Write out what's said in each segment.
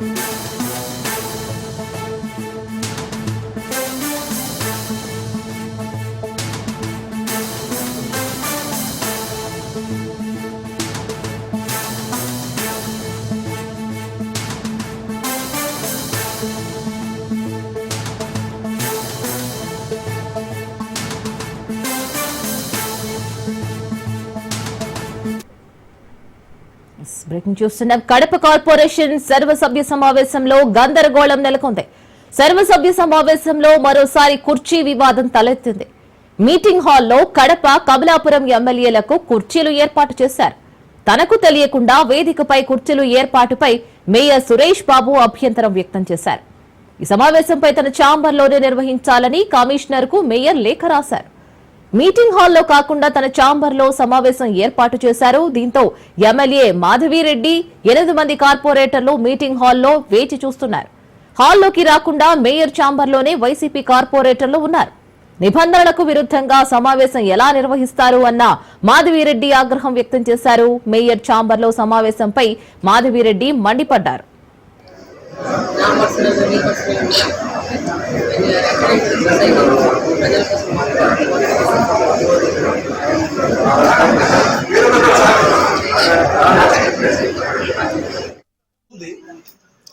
Bye. Breaking చూస్తున్నాం Kadapa corporation సర్వసభ్య సమావేశంలో గందరగోళం నెలకొంది. సర్వసభ్య సమావేశంలో మరోసారి కుర్చీ వివాదం తలెత్తింది. మీటింగ్ హాల్లో కడప కమలాపురం ఎమ్మెల్యేలకు కుర్చీలు ఏర్పాటు చేశారు. తనకు తెలియకుండా వేదికపై కుర్చీలు ఏర్పాటుపై మేయర్ సురేష్ బాబు అభ్యంతరం వ్యక్తం చేశారు. ఈ సమావేశంపై తన ఛాంబర్లోనే నిర్వహించాలని కమిషనర్కు మేయర్ లేఖ రాశారు. మీటింగ్ హాల్లో కాకుండా తన ఛాంబర్లో సమావేశం ఏర్పాటు చేశారు. దీంతో ఎమ్మెల్యే మాధవిరెడ్డి ఎనిమిది మంది కార్పొరేటర్లు మీటింగ్ హాల్లో వేచి చూస్తున్నారు. హాల్లోకి రాకుండా మేయర్ ఛాంబర్లోనే వైసీపీ కార్పొరేటర్లు ఉన్నారు. నిబంధనలకు విరుద్ధంగా సమావేశం ఎలా నిర్వహిస్తారు అన్న మాధవిరెడ్డి ఆగ్రహం వ్యక్తం చేశారు. మేయర్ ఛాంబర్లో సమావేశంపై మాధవిరెడ్డి మండిపడ్డారు. ప్రజల కోసం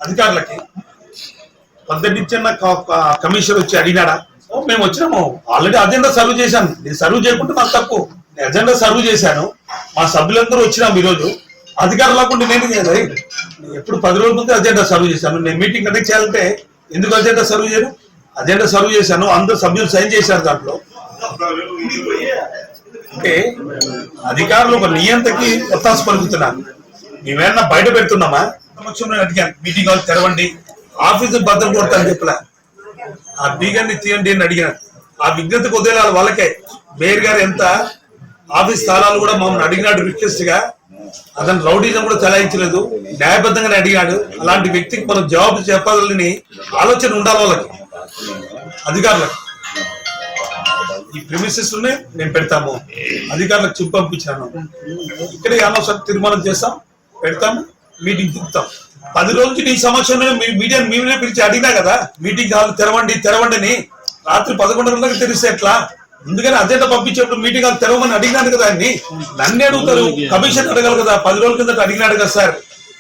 అధికారులకి పద్దెనిమిది ఇచ్చిన కమిషన్ వచ్చి అడిగినాడా? మేము వచ్చినాము. ఆల్రెడీ అజెండా సర్వ్ చేశాను. నేను సర్వ్ చేయకుంటే నాకు తప్పు. నేను అజెండా సర్వ్ చేశాను. మా సభ్యులందరూ వచ్చినాం ఈరోజు. అధికారులకు లేకుండా నేను ఎప్పుడు పది రోజుల ముందే అజెండా సర్వ్ చేశాను. నేను మీటింగ్ కండక్ట్ చేయాలంటే ఎందుకు అజెండా సర్వ్ చేయను అజెండా సర్వ్ చేశాను అందరు సభ్యులు సైన్ చేశారు దాంట్లో. అంటే అధికారులు ఒక నియంతకి ఒత్తాసు పలుకుతున్నారు. మేమేమన్నా బయట పెడుతున్నామా? సమక్షంలో అడిగాను మీటింగ్ హాల్ తెరవండి ఆఫీసు కొడతా కొడతాను చెప్పలే ఆ బీగాన్ని తీయండి అని అడిగాను. ఆ విజ్ఞత వదిలేయాలి వాళ్ళకే. మేయర్ గారు ఎంత? ఆఫీస్ స్థానాలు కూడా మమ్మల్ని అడిగినాడు రిక్వెస్ట్గా అతను రౌడీజం కూడా చలాయించలేదు న్యాయబద్ధంగానే అడిగాడు. అలాంటి వ్యక్తికి మనం జవాబు చెప్పాలని ఆలోచన ఉండాలి వాళ్ళకి అధికారులకు. ఈ ప్రిమిసెస్ మేము పెడతాము. అధికారులకు చెప్పి పంపించాను. ఇక్కడే అనవసరం తీర్మానం చేస్తాం పెడతాము మీటింగ్ తిప్పుతాం. పది రోజులు నీ సమక్షంలో మీ మీడియా మేమే పిలిచి అడిగినా కదా మీటింగ్ హాల్ తెరవండి తెరవండి అని. రాత్రి పదకొండు గంటలకు తెరిస్తే ఎట్లా? ముందుగానే అజెండా పంపించేప్పుడు మీటింగ్ హాల్ తెరవమని అడిగినాను కదా ఆయన్ని నన్ను అడుగుతారు కమిషన్ అడగాలి కదా పది రోజుల కిందట అడిగినాడు కదా సార్.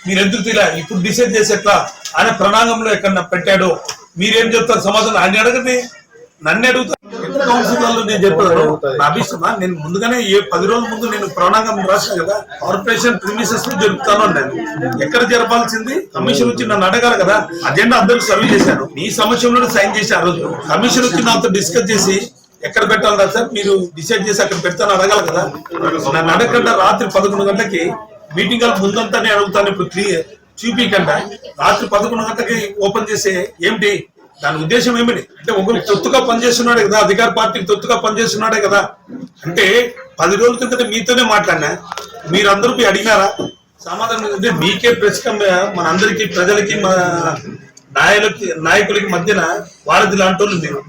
మీరు ఎందుకు తీలా ఇప్పుడు డిసైడ్ చేసి ఎట్లా ఆయన ప్రణాళికలో ఎక్కడ పెట్టాడో మీరేం చెప్తారు సమాధానం ఆయన అడగండి. నన్ను అడుగుతారు. ఎట్లా కౌన్సిలర్లు నేను చెప్పాను? నా అభిష్టమా? నేను ముందుగానే ఏ పది రోజుల ముందు నేను ప్రణాంగం రాశాను కదా కార్పొరేషన్ ప్రిమిసెస్లో జరుపుతాను అన్నాను. ఎక్కడ జరపాల్సింది? కమిషన్ వచ్చి నన్ను అడగాలి కదా అజెండా అందరికి సర్వ్ చేశాను నీ సమక్షంలో సైన్ చేసి ఆ రోజు. కమిషన్ వచ్చి నాతో డిస్కస్ చేసి ఎక్కడ పెట్టాలి సార్? మీరు డిసైడ్ చేసి అక్కడ పెడతాను అడగాలి కదా. నన్ను అడగకుండా రాత్రి పదకొండు గంటలకి మీటింగ్ హాల్ ముందంతానే అడుగుతాను ఇప్పుడు క్లియర్ చూపించకుండా రాత్రి పదకొండు గంటలకి ఓపెన్ చేసే ఏమిటి? దాని ఉద్దేశం ఏమిటి? అంటే ఒకరు తొత్తుగా పనిచేస్తున్నాడే కదా అధికార పార్టీకి తొత్తుగా పనిచేస్తున్నాడే కదా. అంటే పది రోజుల కిందట మీతోనే మాట్లాడినా? మీరందరూ పోయి అడిగినారా? సమాధానం అంటే మీకే ప్రెస్ మన అందరికి ప్రజలకి మా నాయకులకి నాయకులకి మధ్యన వారధి లాంటి వాళ్ళు మీరు.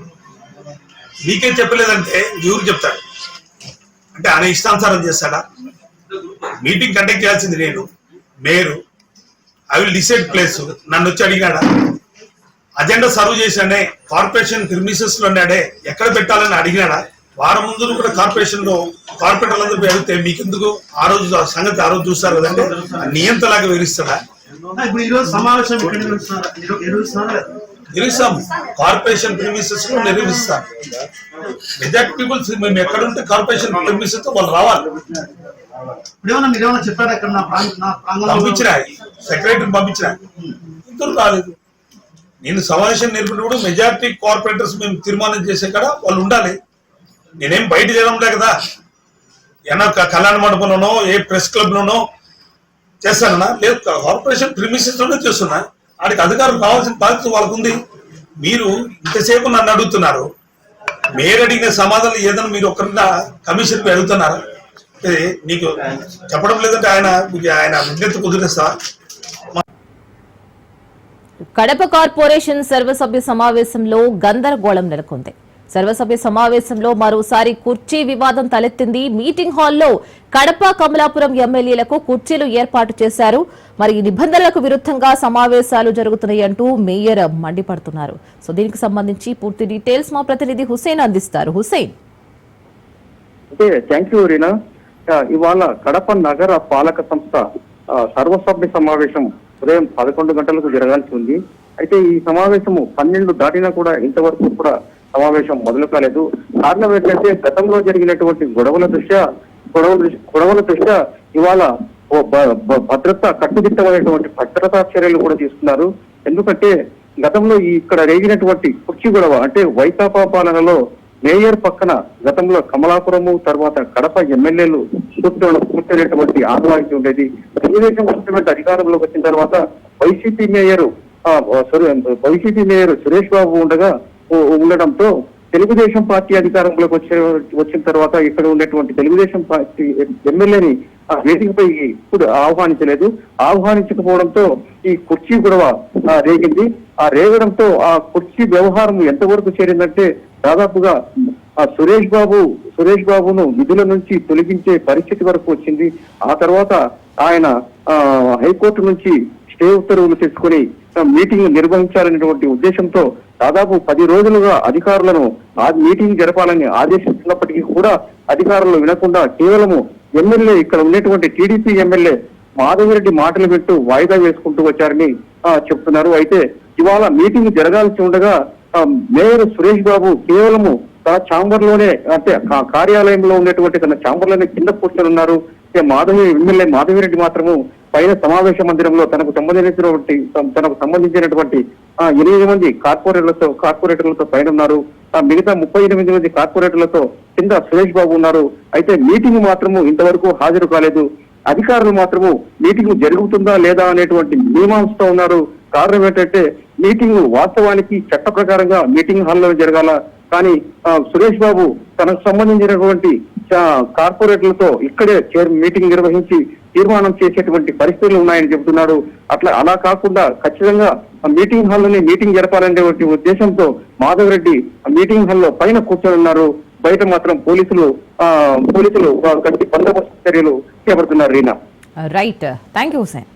మీకేం చెప్పలేదంటే ఎవరు చెప్తాడు. అంటే ఆయన ఇష్టానుసారం చేస్తాడా? మీటింగ్ కండక్ట్ చేయాల్సింది నేను. మేరు ఐ విల్ డిసైడ్ ప్లేస్. నన్ను వచ్చి అడిగాడా అజెండా సర్వ్ చేశాడే కార్పొరేషన్ ప్రిమిసెస్లో ఉన్నాడే ఎక్కడ పెట్టాలని అడిగినాడా? వారం ముందు కూడా కార్పొరేషన్లో కార్పొరేటర్లు అందరూ అడిగితే మీకెందుకు? ఆ రోజు ఆ సంగతి ఆ రోజు చూస్తారు కదంటే నియంతలాగా వివరిస్తాడా? ఇప్పుడు ఈ రోజు సమావేశం నిర్వహిస్తాం కార్పొరేషన్ ప్రిమిసెస్లో నిర్వహిస్తాం మెజార్టీ పీపుల్స్ మేము ఎక్కడుంటే కార్పొరేషన్ ప్రిమిసెస్తో వాళ్ళు రావాలి. ఇప్పుడు ఏమన్నా మీరు ఏమన్నా చెప్పారా ఇక్కడ నా ప్రాంగ నా ప్రాంగణంలో పంపించిన. సెక్రటరీ పంపించిన. ఇద్దరు రాలేదు. నేను సమావేశం నేర్పినప్పుడు మెజారిటీ కార్పొరేటర్స్ మేము తీర్మానం చేసే కాడ వాళ్ళు ఉండాలి. నేనేం బయట చేయడంలే కదా. ఏమన్నా కళ్యాణ మండపంలోనో ఏ ప్రెస్ క్లబ్ లోనో చేస్తానన్నా? లేదు కార్పొరేషన్ ప్రిమిసెస్లోనే చేస్తున్నా. వాడికి అధికారం కావాల్సిన బాధ్యత వాళ్ళకు ఉంది మీరు ఇంతసేపు నన్ను అడుగుతున్నారు. మీరు అడిగిన సమాధానం ఏదైనా మీరు ఒకరిన కమిషన్ అడుగుతున్నారు? నీకు చెప్పడం లేదంటే ఆయన ఆయన విజ్ఞప్తి కుదిరేస్తా కడప కార్పొరేషన్ సర్వసభ్య సమావేశంలో గందరగోళం నెలకొంది. సర్వసభ్య సమావేశంలో మరోసారి కుర్చీ వివాదం తలెత్తింది. మీటింగ్ హాల్లో కడప కమలాపురం ఎమ్మెల్యేలకు కుర్చీలు ఏర్పాటు చేశారు. మరి ఈ నిబంధనలకు విరుద్ధంగా సమావేశాలు జరుగుతున్నాయి అంటూ మేయర్ మండిపడుతున్నారు. సో దీనికి సంబంధించి పూర్తి డీటెయిల్స్ మా ప్రతినిధి హుసేన్ అందిస్తారు. హుసేన్ థ్యాంక్ యూ ఇవాళ కడప నగర పాలక సంస్థ సర్వసభ్య సమావేశం ఉదయం పదకొండు గంటలకు జరగాల్సి ఉంది. అయితే ఈ సమావేశము పన్నెండు దాటినా కూడా ఇంతవరకు కూడా సమావేశం మొదలు కాలేదు కారణం ఏంటంటే గతంలో జరిగినటువంటి గొడవల దృష్ట్యా గొడవల దృష్ట్యా- గొడవల దృష్ట్యా ఇవాళ ఓ భద్రత కట్టుదిట్టమైనటువంటి భద్రతా చర్యలు కూడా తీసుకున్నారు. ఎందుకంటే గతంలో ఈ ఇక్కడ రేగినటువంటి కుర్చీ గొడవ అంటే వైకాపా పాలనలో మేయర్ పక్కన గతంలో కమలాపురము తర్వాత కడప ఎమ్మెల్యేలు కూర్చోవడం కూర్చొనేటువంటి ఆనవాయితీ ఉండేది. తెలుగుదేశం గవర్నమెంట్ అధికారంలోకి వచ్చిన తర్వాత వైసీపీ మేయర్ ఆ, వైసీపీ మేయర్ సురేష్ బాబు ఉండగా ఉండడంతో తెలుగుదేశం పార్టీ అధికారంలోకి వచ్చే వచ్చిన తర్వాత ఇక్కడ ఉన్నటువంటి తెలుగుదేశం పార్టీ ఎమ్మెల్యేని ఆ వేదికపై ఇప్పుడు ఆహ్వానించలేదు. ఆహ్వానించకపోవడంతో ఈ కుర్చీ గొడవ ఆ, రేగింది. ఆ రేగడంతో ఆ కుర్చీ వ్యవహారం ఎంతవరకు చేరిందంటే దాదాపుగా ఆ సురేష్ బాబు సురేష్ బాబును విధుల నుంచి తొలగించే పరిస్థితి వరకు వచ్చింది. ఆ తర్వాత ఆయన ఆ, హైకోర్టు నుంచి స్టే ఉత్తర్వులు తెచ్చుకొని మీటింగ్ నిర్వహించాలనేటువంటి ఉద్దేశంతో దాదాపు పది రోజులుగా అధికారులను ఆ మీటింగ్ జరపాలని ఆదేశిస్తున్నప్పటికీ కూడా అధికారులు వినకుండా కేవలము ఎమ్మెల్యే ఇక్కడ ఉన్నటువంటి టీడీపీ ఎమ్మెల్యే మాధవిరెడ్డి మాటలు వింటూ వాయిదా వేసుకుంటూ వచ్చారని చెప్తున్నారు. అయితే ఇవాళ మీటింగ్ జరగాల్సి ఉండగా మేయర్ సురేష్ బాబు కేవలము తన ఛాంబర్లోనే అంటే కార్యాలయంలో ఉన్నటువంటి తన ఛాంబర్లోనే కింద కూర్చొని ఉన్నారు. మాధవి ఎమ్మెల్యే మాధవిరెడ్డి మాత్రము పైన సమావేశ మందిరంలో తనకు సంబంధించినటువంటి తనకు సంబంధించినటువంటి ఎనిమిది మంది కార్పొరేటర్లతో కార్పొరేటర్లతో పైన ఉన్నారు. ఆ మిగతా ముప్పై ఎనిమిది మంది కార్పొరేటర్లతో కింద సురేష్ బాబు ఉన్నారు. అయితే మీటింగ్ మాత్రము ఇంతవరకు హాజరు కాలేదు. అధికారులు మాత్రము మీటింగ్ జరుగుతుందా లేదా అనేటువంటి మీమాంసతో ఉన్నారు. కారణం ఏంటంటే మీటింగ్ వాస్తవానికి చట్ట ప్రకారంగా మీటింగ్ హాల్లో జరగాల. కానీ సురేష్ బాబు తనకు సంబంధించినటువంటి కార్పొరేట్లతో ఇక్కడే చైర్ మీటింగ్ నిర్వహించి తీర్మానం చేసేటువంటి పరిస్థితులు ఉన్నాయని చెబుతున్నాడు. అట్లా అలా కాకుండా ఖచ్చితంగా ఆ మీటింగ్ హాల్లోనే మీటింగ్ జరపాలనేటువంటి ఉద్దేశంతో మాధవరెడ్డి ఆ మీటింగ్ హాల్లో పైన కూర్చొని ఉన్నారు బయట మాత్రం పోలీసులు పోలీసులు ఆ, బందోబస్తు చర్యలు చేపడుతున్నారు Reena. Right. Thank you Hussain